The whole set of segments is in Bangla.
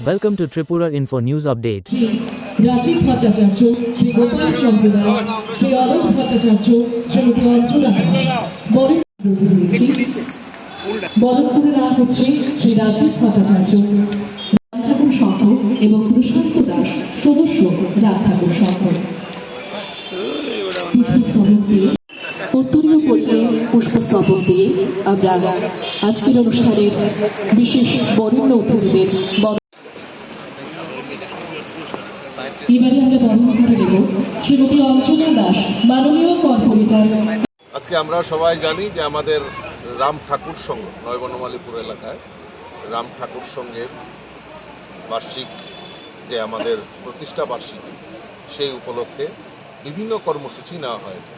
Welcome to Tripura Info News Update. Rajib Bhattacharya, Shri Gopal Chandra রায় শ্রী অলোক ভট্টাচার্য, শ্রীমতী হচ্ছে শ্রী রাজীব ভট্টাচার্য এবং প্রশান্ত দাস সদস্য রাম ঠাকুর দিয়ে উত্তরীয় পুষ্পস্তবক দিয়ে আমরা আজকের অনুষ্ঠানের বিশেষ বরেণ্য অতিথিদের আজকে আমরা সবাই জানি যে আমাদের রাম ঠাকুর সংঘ নয় বনমালীপুর এলাকায় রাম ঠাকুর সংঘের বার্ষিক যে আমাদের প্রতিষ্ঠা বার্ষিকী, সেই উপলক্ষে বিভিন্ন কর্মসূচি নেওয়া হয়েছে।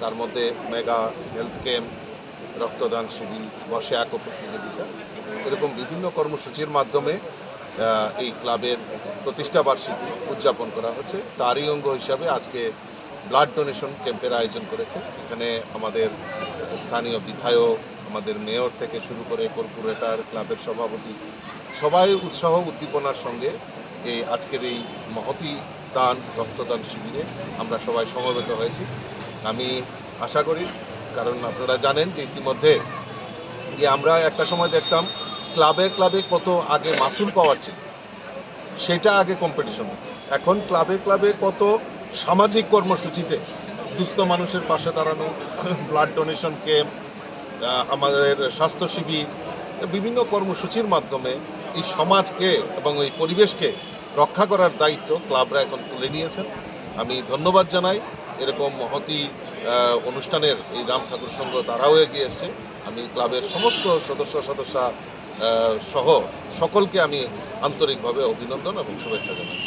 তার মধ্যে মেগা হেলথ ক্যাম্প, রক্তদান শিবির, বসে আঁকো প্রতিযোগিতা, এরকম বিভিন্ন কর্মসূচির মাধ্যমে এই ক্লাবের প্রতিষ্ঠা বার্ষিকী উদযাপন করা হচ্ছে। তারই অঙ্গ হিসাবে আজকে ব্লাড ডোনেশন ক্যাম্পের আয়োজন করেছে। এখানে আমাদের স্থানীয় বিধায়ক, আমাদের মেয়র থেকে শুরু করে কর্পোরেটর, ক্লাবের সভাপতি, সবাই উৎসাহ উদ্দীপনার সঙ্গে এই আজকের এই মহতি দান, রক্তদান শিবিরে আমরা সবাই সমবেত হয়েছি। আমি আশা করি, কারণ আপনারা জানেন যে ইতিমধ্যে যে আমরা একটা সময় দেখতাম ক্লাবে ক্লাবে কত আগে মাসুল পাওয়ার ছিল? সেটা আগে কম্পিটিশন এখন ক্লাবে ক্লাবে কত সামাজিক কর্মসূচিতে দুস্থ মানুষের পাশে দাঁড়ানো ব্লাড ডোনেশন ক্যাম্প আমাদের স্বাস্থ্য শিবির, বিভিন্ন কর্মসূচির মাধ্যমে এই সমাজকে এবং এই পরিবেশকে রক্ষা করার দায়িত্ব ক্লাবরা এখন তুলে নিয়েছেন। আমি ধন্যবাদ জানাই। এরকম মহতি অনুষ্ঠানের এই রাম ঠাকুর সংঘ তারাও এগিয়ে এসছে। আমি ক্লাবের সমস্ত সদস্য, সদস্যা সহ সকলকে আমি আন্তরিকভাবে অভিনন্দন এবং শুভেচ্ছা জানাই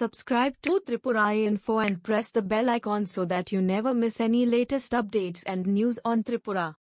Subscribe to Tripura Info and press the bell icon so that you never miss any latest updates and news on Tripura.